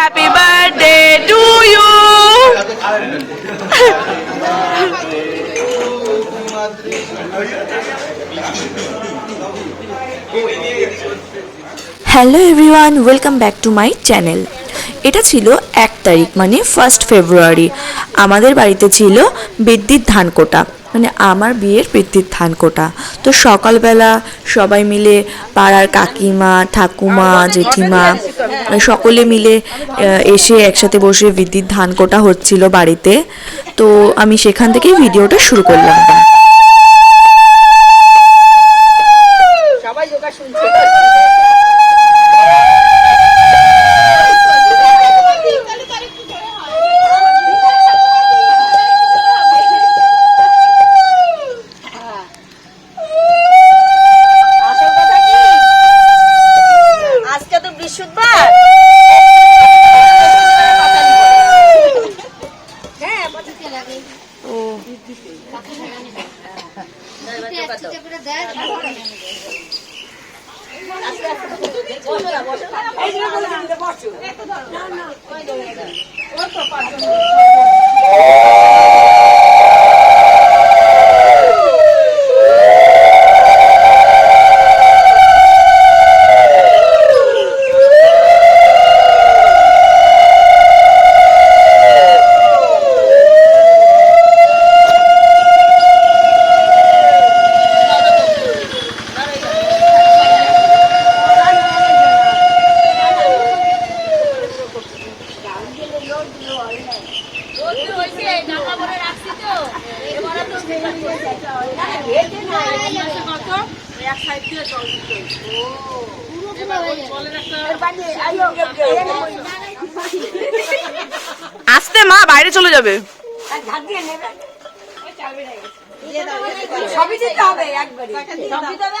Happy birthday to you hello everyone welcome back to my channel এটা ছিল এক তারিখ মানে ফার্স্ট ফেব্রুয়ারি আমাদের বাড়িতে ছিল বিদ্যুৎ ধান কোটা। মানে আমার বিয়ের পিতৃ ধান কোটা। তো সকালবেলা সবাই মিলে পাড়ার কাকিমা, ঠাকুমা, জেঠিমা, সকলে মিলে এসে একসাথে বসে বিদ্যুৎ ধান কোটা হচ্ছিল বাড়িতে। তো আমি সেখান থেকেই ভিডিওটা শুরু করলাম। আসতে মা বাইরে চলে যাবে। সবই দিতে হবে একবারে। সব দিতে হবে।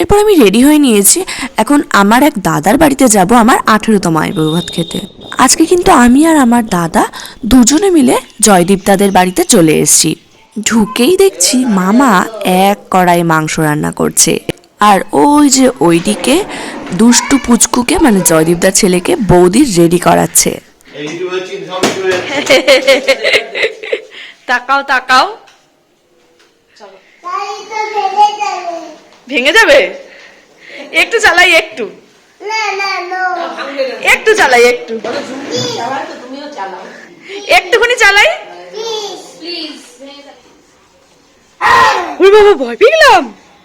এরপর আমি রেডি হয়ে নিয়েছি। এখন আমার এক দাদার বাড়িতে যাব আমার আঠেরোতম আয়ুর্বেদ খেতে। আজকে কিন্তু আমি আর আমার দাদা দুজনে মিলে জয়দীপ দাদের বাড়িতে চলে এসেছি। ঢুকেই দেখছি মামা এক কড়াই মাংস রান্না করছে। আর ওই যে ওইদিকে দুষ্টু পুচকুকে মানে জয়দীপদার ছেলেকে বৌদির রেডি করাচ্ছে। তাকাও তাকাও। ভেঙে যাবে? একটু চালাই একটু। একটু চালাই, একটু। একটুখানি চালাই। বাবা, ভয়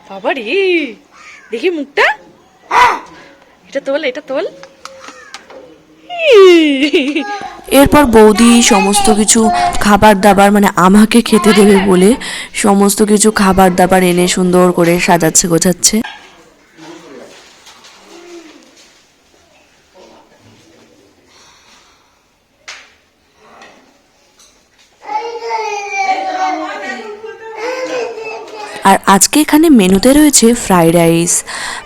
বাবা রে দেখি মুখটা। এটা তোল এটা তোল। এরপর বৌদি সমস্ত কিছু খাবার দাবার মানে আমাকে খেতে দেবে বলে সমস্ত কিছু খাবার দাবার এনে সুন্দর করে সাজাচ্ছে, গোছাচ্ছে। আর আজকে এখানে মেনুতে রয়েছে ফ্রাইড রাইস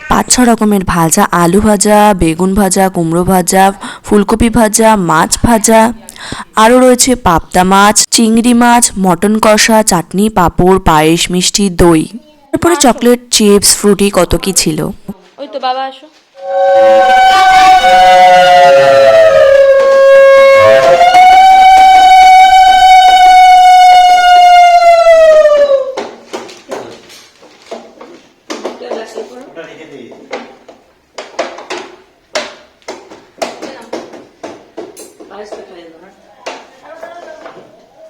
পাঁচ ছ রকমের ভাজা, আলু ভাজা, বেগুন ভাজা, কুমড়ো ভাজা, ফুলকপি ভাজা, মাছ ভাজা। আরও রয়েছে পাবদা মাছ, চিংড়ি মাছ, মটন কষা, চাটনি, পাঁপড়, পায়েস, মিষ্টি, দই। তারপরে চকলেট, চিপস, ফ্রুটি, কত কি ছিল? ওই তো বাবা, আসো ওটা রেখে দিই ওটা রেখে দিই ওটা রেখে দিয়ে খাইয়ে দেবে না খাওয়া নেই তো খাইয়েছে খাইয়ে দিয়েছে পায়েস খাওয়া ওটা রেখে আসো ওটা রেখে আসো পরে পরে এখন ওইটা সাত বাজে চলে আসবে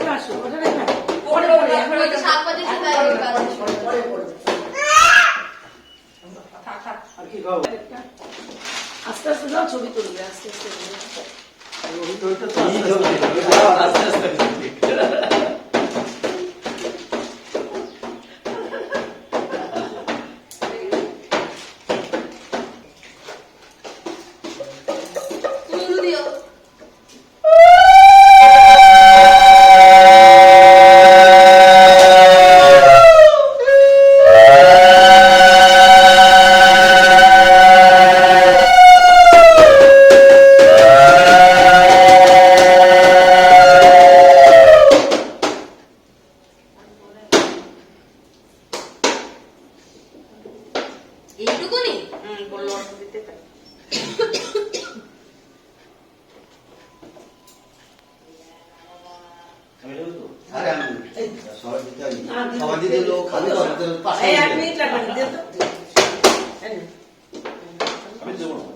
কাজ। পরে পরে থাক থাক আর কি খাব ছবি তুলবে আস্তে আস্তে এই এক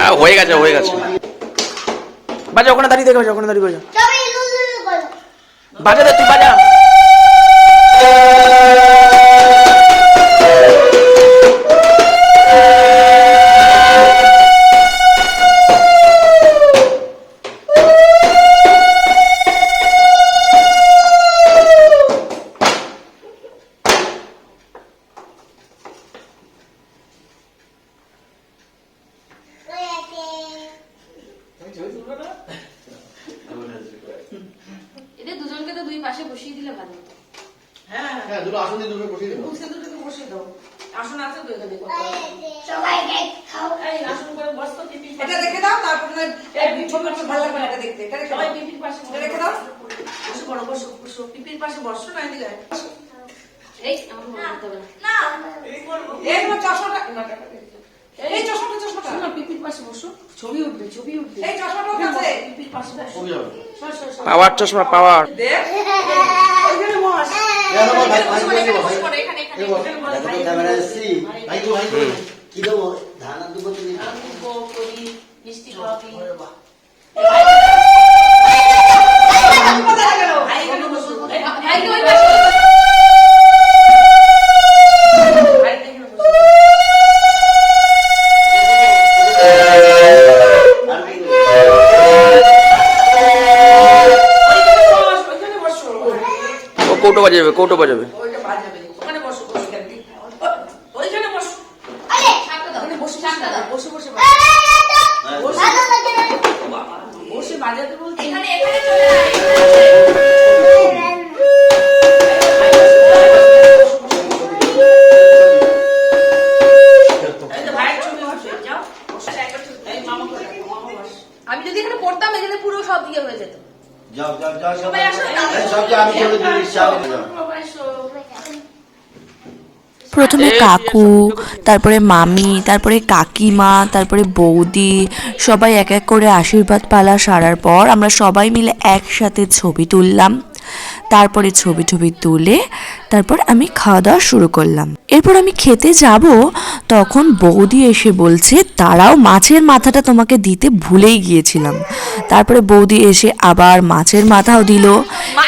হ্যাঁ হয়ে গেছে হয়ে গেছে। বাজা ওখানে দাঁড়িয়ে দেখে বাজা ওখানে দাঁড়িয়ে বাজা বাজা দে তুই বাজা। হ্যাঁ দুটো আসন দিয়ে দুটো বসিয়ে দেবো। বসে দুটোকে বসে দাও। আসন আছে তো এখানে কত এই আসন করে বসতো টিপি এটা দেখে দাও তারপর না এই ছবি খুব ভালো লাগবে না এটা দেখতে এটা রেখে দাও। পিপির পাশে এটা রেখে দাও। বসে পড়ো বসো বসো। পিপির পাশে বসো না এদিকে। এই আমার মনে হবে না। এই তোমার চশমাটা না। এই চশমাটা চশমাটা না পিপির পাশে বসো ছবি উঠবে ছবি উঠবে এই চশমাটা আছে পিপির পাশে বসো। পাওয়ার চশমা পাওয়ার দেখ ওইখানে বস এখানে এখানে ভাই গো ভাই গো কি দেবো ধান আর দুটো তুমি আমি দেবো করি মিষ্টি খাওয়াবি ভাই এখানে বসো এই, ভাই তো ওই পাশে ভাই এখানে বসো ওইখানে বস ওইখানে বসো ও কৌটো বাজাবে কৌটো বাজাবে ওইটা বাজাবে ওখানে বসো ওইখানে ওইখানে বসো শাকটা দাও ওখানে বসে শাকটা দাও বসে বসে বসে বাজাবে বসে। বাজাতে বলছি। এখানে এখানে চলে কাকু তারপরে মামি তারপরে কাকিমা তারপরে বৌদি সবাই এক এক করে আশীর্বাদ পালা সারার পর আমরা সবাই মিলে একসাথে ছবি তুললাম। তারপরে ছবি টবি তুলে তারপর আমি খাওয়া দাওয়া শুরু করলাম। এরপর আমি খেতে যাব তখন বৌদি এসে বলছে তারাও মাছের মাথাটা তোমাকে দিতে ভুলেই গিয়েছিলাম। তারপরে বৌদি এসে আবার মাছের মাথাও দিল।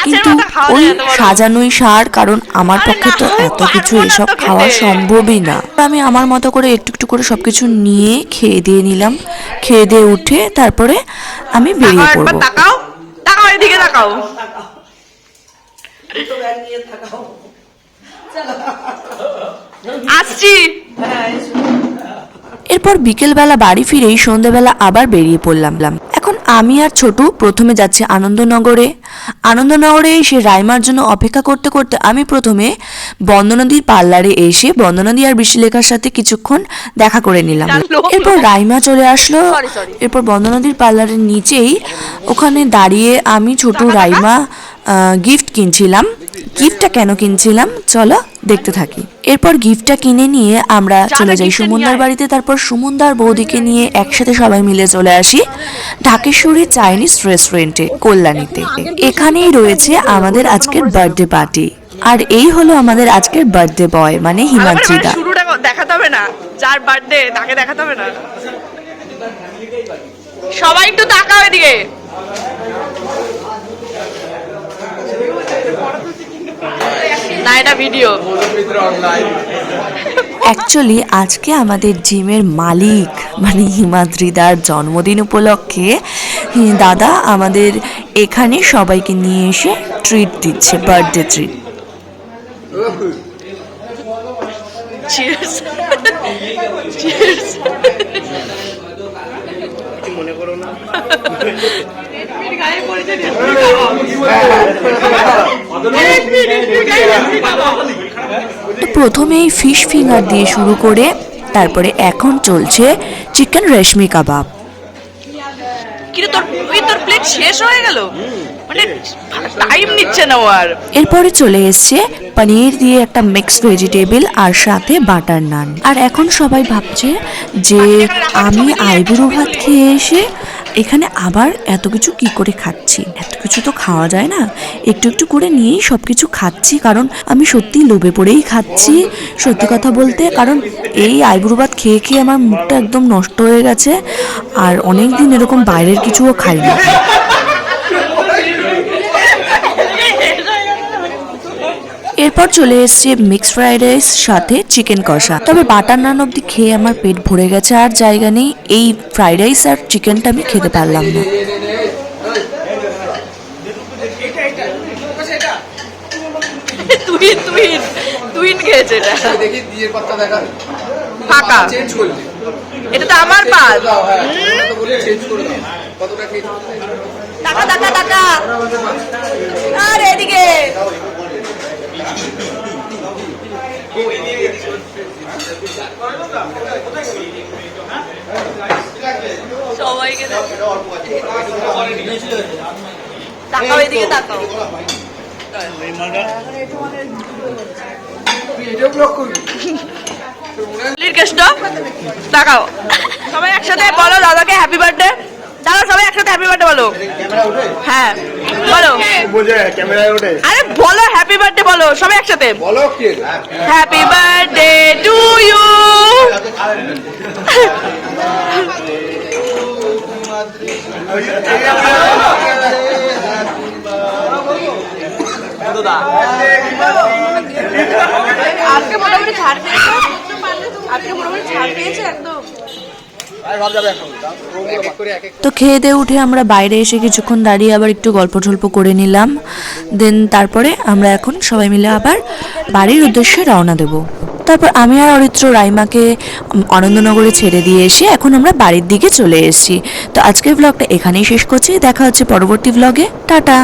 কিন্তু ওই সাজানোই সার কারণ আমার পক্ষে তো এত কিছু এসব খাওয়া সম্ভবই না। আমি আমার মতো করে একটু একটু করে সব কিছু নিয়ে খেয়ে দিয়ে নিলাম। খেয়ে দিয়ে উঠে তারপরে আমি বেরিয়ে পড়ব। তাকাও তাকাও এদিকে তাকাও। দুটো ব্যাগ নিয়ে থাকাও আসছি। এরপর বিকেলবেলা বাড়ি ফিরেই সন্ধেবেলা আবার বেরিয়ে পড়লাম এখন আমি আর ছোটু প্রথমে যাচ্ছি আনন্দনগরে। আনন্দনগরে এসে রাইমার জন্য অপেক্ষা করতে করতে আমি প্রথমে বন্দনদীর পার্লারে এসে বন্দনদী আর বৃষ্টিলেখার সাথে কিছুক্ষণ দেখা করে নিলাম। এরপর রাইমা চলে আসলো। এরপর বন্দনদীর পার্লারের নিচেই ওখানে দাঁড়িয়ে আমি ছোট রাইমা গিফট কিনছিলাম। গিফটটা কেন কিনছিলাম? চলো দেখতে থাকি। এরপর গিফটটা কিনে নিয়ে আমরা চলে যাই সুমনদার বাড়িতে তারপর সুমনদার বৌদিকে নিয়ে একসাথে সবাই মিলে চলে আসি ঢাকেশ্বরী চাইনিজ রেস্টুরেন্টে কল্যাণীতে। এখানেই রয়েছে আমাদের আজকের বার্থডে পার্টি আর এই হলো আমাদের আজকের বার্থডে বয় মানে হিমাদ্রিদা শুরুটা দেখাতে হবে না। যার বার্থডে তাকে দেখাতে হবে না। সবাই একটু তাকাও এদিকে। না এটা ভিডিও অ্যাকচুয়ালি আজকে আমাদের জিমের মালিক মানে হিমাদ্রিদার জন্মদিন উপলক্ষে দাদা আমাদের এখানে সবাইকে নিয়ে এসে ট্রিট দিচ্ছে বার্থডে ট্রিট চিয়ার্স চিয়ার্স তো প্রথমেই ফিশ ফিঙ্গার দিয়ে শুরু করে তারপরে এখন চলছে চিকেন রেশমি কাবাব। হয়ে মানে এরপরে চলে এসছে পনির দিয়ে একটা মিক্স ভেজিটেবল আর সাথে বাটার নান আর এখন সবাই ভাবছে যে আমি আইবুড়ো ভাত খেয়ে এসে এখানে আবার এত কিছু কি করে খাচ্ছি? এত কিছু তো খাওয়া যায় না। একটু একটু করে নিয়েই সব কিছু খাচ্ছি, কারণ আমি সত্যি লোভে পড়েই খাচ্ছি। সত্যি কথা বলতে, কারণ এই আইবুড়ো ভাত খেয়ে খেয়ে আমার মুখটা একদম নষ্ট হয়ে গেছে। আর অনেক দিন এরকম বাইরের কিছুও খাই না এরপর চলে এসছে মিক্সড ফ্রাইড রাইস সাথে চিকেন কষা। তবে বাটার নান অব্দি খেয়ে আমার পেট ভরে গেছে আর জায়গা নেই। এই ফ্রাইড রাইস আর চিকেনটা আমি খেতে পারলাম না। তুই তুই তুই খেয়েছে এটা। দেখি বিয়ের পাত্তা দেখা ফাঁকা। চেঞ্জ করলি। এটা তো আমার পাল দাও হ্যাঁ। তো বলে চেঞ্জ করে দাও। কতটা খেয়ে টাকা টাকা টাকা। আর এদিকে। সবাইকে এদিকে তাকাও। সবাই একসাথে বলো দাদাকে হ্যাপি বার্থডে দাদা সবাই একসাথে হ্যাপি বার্থডে বলো। হ্যাঁ। বলো। বোঝে আরে বলো হ্যাপি বার্থডে বলো সবাই একসাথে। বলো হ্যাপি বার্থডে টু ইউ আজকে মোটামুটি ছাড় পেয়েছে আজকে মোটামুটি ছাড় পেয়েছে একদম এক এক করে এক এক তো খেয়ে দিয়ে উঠে আমরা বাইরে এসে কিছুক্ষণ দাঁড়িয়ে আবার একটু গল্প টল্প করে নিলাম। দেন তারপরে আমরা এখন সবাই মিলে আবার বাড়ির উদ্দেশ্যে রওনা দেব। তারপর আমি আর অরিত্র রাইমাকে আনন্দনগরে ছেড়ে দিয়ে এসে এখন আমরা বাড়ির দিকে চলে এসেছি। তো আজকের ব্লগটা এখানেই শেষ করছি। দেখা হচ্ছে পরবর্তী ব্লগে টাটা!